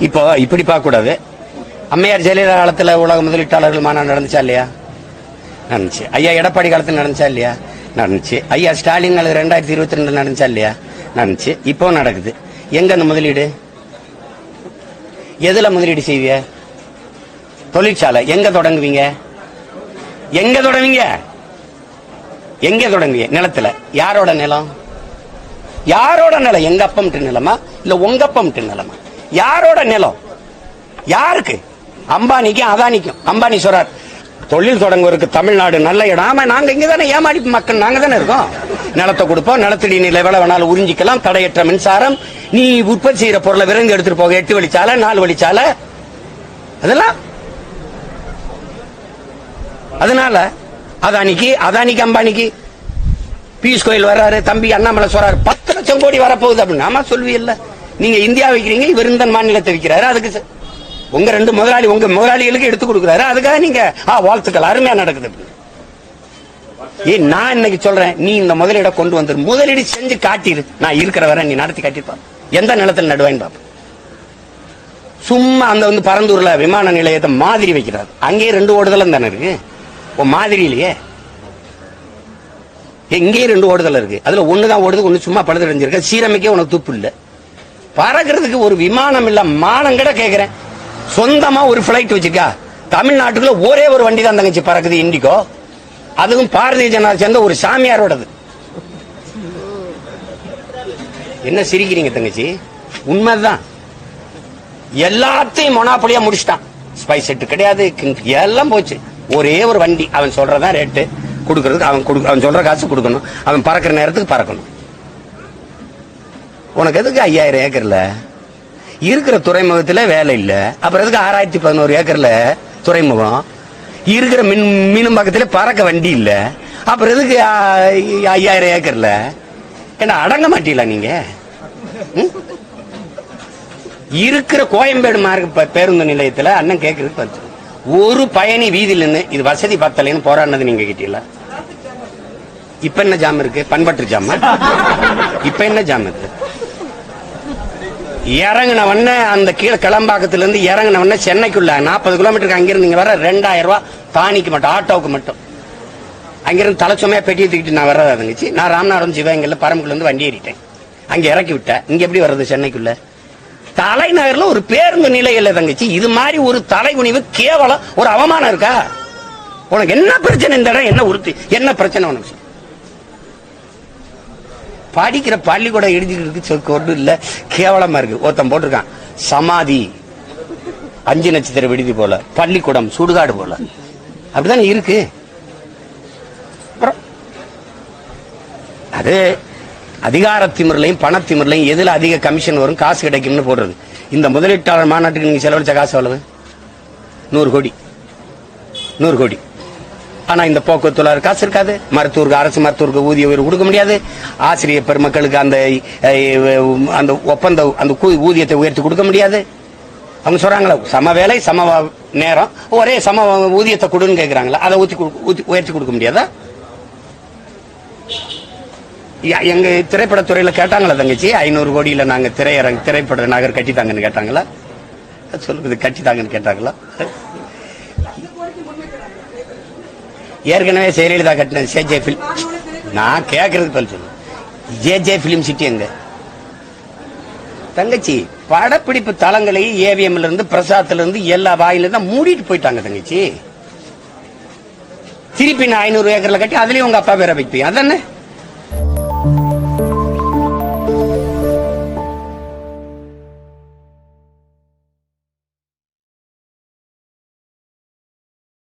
இப்போ இப்படி பார்க்க கூடாது அம்மையார் ஜெயலலிதா காலத்துல உலக முதலீட்டாளர்கள் மாநாடு நடந்துச்சா இல்லையா? நடந்துச்சு. ஐயா எடப்பாடி காலத்துல நடந்துச்சா இல்லையா? நடந்துச்சு. ஐயா ஸ்டாலின் காலத்தில் ரெண்டாயிரத்தி இருபத்தி ரெண்டு நடந்துச்சா இல்லையா? நடந்துச்சு. இப்போ நடக்குது. எங்க அந்த முதலீடு? எதுல முதலீடு செய்வீங்க? தொழிற்சாலை. எங்க தொடங்குவீங்க? எங்க தொடங்குவீங்க? எங்க தொடங்குவீங்க? நிலத்துல. யாரோட நிலம்? யாரோட நிலம்? எங்க அப்பம்ட்டு நிலமா? இல்ல உங்க அப்பம்ட்டு நிலமா? யாரோட நிலம்? யாருக்கு? அம்பானிக்கும் அதானிக்கும். அம்பானி சொல்றார் தொழில் தொடங்குவதற்கு தமிழ்நாடு நல்ல இடம். ஆமா நாங்க இங்க தானே ஏமாடி மக்கள் நாங்க தானே இருக்கோம். நிலத்தை கொடுப்போம் நிலத்தடி நிலை எவ்வளவு வேணாலும் உறிஞ்சிக்கலாம் தடையற்ற மின்சாரம். நீ உற்பத்தி செய்யற பொருளை விரைந்து எடுத்துட்டு போக எட்டு வழிச்சால நாலு வழிச்சால. அதெல்லாம். அதனால அதானிக்கு அதானிக்கு அம்பானிக்கு பியூஷ் கோயில் வர்றாரு தம்பி அண்ணாமலை சொல்றாரு பத்து லட்சம் கோடி வரப்போகுது அப்படின்னு. ஆமா சொல்வீல்ல நீங்க இந்தியா வைக்கிறீங்க இவர் இந்த மாநிலத்தை வைக்கிறாரு அதுக்கு உங்க ரெண்டு முதலாளி உங்க முதலாளிகளுக்கு எடுத்து கொடுக்குறாரு. அதுக்காக நீங்க ஆ வாழ்த்துக்கள். அருமையா நடக்குது. ஏ ஏய் நான் இன்னைக்கு சொல்றேன் நீ இந்த முதலீட கொண்டு வந்துரு. முதலீடு செஞ்சு காட்டிரு. நான் இருக்கிற வரை நீ நடத்தி காட்டிப்பா. எந்த நிலத்தில் நடுவேன் பாப்ப சும்மா அந்த வந்து பரந்தூர்ல விமான நிலையத்தை மாதிரி வைக்கிறார். அங்கேயே ரெண்டு ஓடுதலும் தானே இருக்கு? ஓ மாதிரியிலேயே. எங்கேயும் ரெண்டு ஓடுதல் இருக்கு. அதுல ஒண்ணுதான் ஓடுது ஒண்ணு சும்மா பழுதடைஞ்சிருக்கு. சீரமைக்க உனக்கு துப்பு இல்ல. பறக்கிறதுக்கு ஒரு விமானம் இல்ல மானம் கூட கேட்கிறேன் சொந்தமா ஒரு பிளைட் வச்சிருக்கா? தமிழ்நாட்டுக்குள்ள ஒரே ஒரு வண்டி தான் தங்கச்சி பறக்குது இண்டிகோ. அதுவும் பாரதிய ஜனதா சேர்ந்த ஒரு சாமியாரோடது. என்ன சிரிக்கிறீங்க தங்கச்சி? உண்மைதான். எல்லாத்தையும் மொனாப்பொலியா முடிச்சிட்டான். ஸ்பைஸ் செட்டு கிடையாது எல்லாம் போச்சு. ஒரே ஒரு வண்டி. அவன் சொல்றதான் ரேட்டு கொடுக்கறதுக்கு அவன் கொடு அவன் சொல்ற காசு கொடுக்கணும். அவன் பறக்கிற நேரத்துக்கு பறக்கணும். உனக்கு எதுக்கு ஐயாயிரம் ஏக்கர்ல? இருக்கிற துறைமுகத்தில் வேலை இல்லை. அப்புறம் எதுக்கு ஆறாயிரத்தி பதினோரு ஏக்கரில் துறைமுகம்? இருக்கிற மின் மீனும் பக்கத்தில் பறக்க வண்டி இல்லை. அப்புறம் எதுக்கு ஐயாயிரம் ஏக்கரில்? ஏன்னா அடங்க மாட்டீங்களா நீங்கள் இருக்கிற கோயம்பேடு மார்க் பேருந்து நிலையத்தில் அண்ணன் கேட்கறது பார்த்து ஒரு பயணி வீதியில் இது வசதி பத்தலைன்னு போராடினது நீங்க கிட்டீங்களா? இப்ப என்ன ஜாம் இருக்கு? பண்பட்டு ஜாமா? இப்ப என்ன ஜாம் இருக்கு? இறங்கின உடனே அந்த கீழே கிளம்பாக்கத்துல இருந்து இறங்கின உடனே சென்னைக்குள்ள நாற்பது கிலோமீட்டருக்கு அங்கிருந்து நீங்க வர ரெண்டாயிரம் ரூபாய் தானிக்கு மட்டும் ஆட்டோவுக்கு மட்டும். அங்கிருந்து தலைச்சுமையா பெட்டியை தூக்கிட்டு நான் வர்றதா இருந்துச்சு. நான் ராமநாதபுரம் சிவகங்கையில பரம்புக்குள்ள இருந்து வண்டி ஏறிட்டேன். அங்க இறக்கி விட்டேன். இங்க எப்படி வர்றது சென்னைக்குள்ள? தலைநகர்ல ஒரு பேருந்து நிலையில தங்கச்சி இது மாதிரி ஒரு தலைகுனிவு கேவலம் ஒரு அவமானம் இருக்கா? உனக்கு என்ன பிரச்சனை இந்த இடம்? என்ன உறுத்தி என்ன பிரச்சனை உனக்கு? படிக்கிற பள்ளிக்கூடம் இடிஞ்சுக்கிட்டு கொண்டு இல்ல கேவலமா இருக்கு. ஒருத்தன் போட்டிருக்கான். சமாதி. அஞ்சு நட்சத்திர விடுதி போல. பள்ளிக்கூடம் சுடுகாடு போல. அப்படிதானே இருக்கு? அப்புறம் அது அதிகார திமிரலையும் பண திமிரலையும் எதுல அதிக கமிஷன் வரும் காசு கிடைக்கும்னு போடுறது. இந்த முதலீட்டாளர் மாநாட்டுக்கு நீங்க செலவழிச்ச காசு எவ்வளவு? நூறு கோடி. நூறு கோடி. ஆனா இந்த போக்குவரத்துல காசு இருக்காது. மருத்துவருக்கு அரசு மருத்துவருக்கு ஊதிய உயர்வு கொடுக்க முடியாது. ஆசிரியர் பெருமக்களுக்கு அந்த அந்த ஒப்பந்த அந்த ஊதியத்தை உயர்த்தி கொடுக்க முடியாது. அவங்க சொல்றாங்களா சம வேலை சம நேரம். ஒரே சம ஊதியத்தை கொடுன்னு கேட்கிறாங்களா அதை ஊத்தி ஊத்தி- உயர்த்தி கொடுக்க முடியாதா? எங்க திரைப்படத்துறையில கேட்டாங்களா தங்கச்சி? ஐநூறு கோடியில நாங்க திரையரங்க திரைப்பட நகர் கட்டித்தாங்கன்னு கேட்டாங்களா? சொல்லுது கட்டித்தாங்கன்னு கேட்டாங்களா? ஏற்கனவே ஜெயலலிதா கட்டினது ஜே பிலிம் நான் கேட்கறது பதில் சொல்லு. ஜே ஜே பிலிம் சிட்டி எங்க? தங்கச்சி படப்பிடிப்பு தளங்களை ஏவிஎம்ல இருந்து பிரசாத்ல இருந்து எல்லா வாயில தான் மூடிட்டு போயிட்டாங்க தங்கச்சி. திருப்பி நான் ஐநூறு ஏக்கர்ல கட்டி அதுலயும் உங்க அப்பா பேரை வைப்பீங்க. அதானே?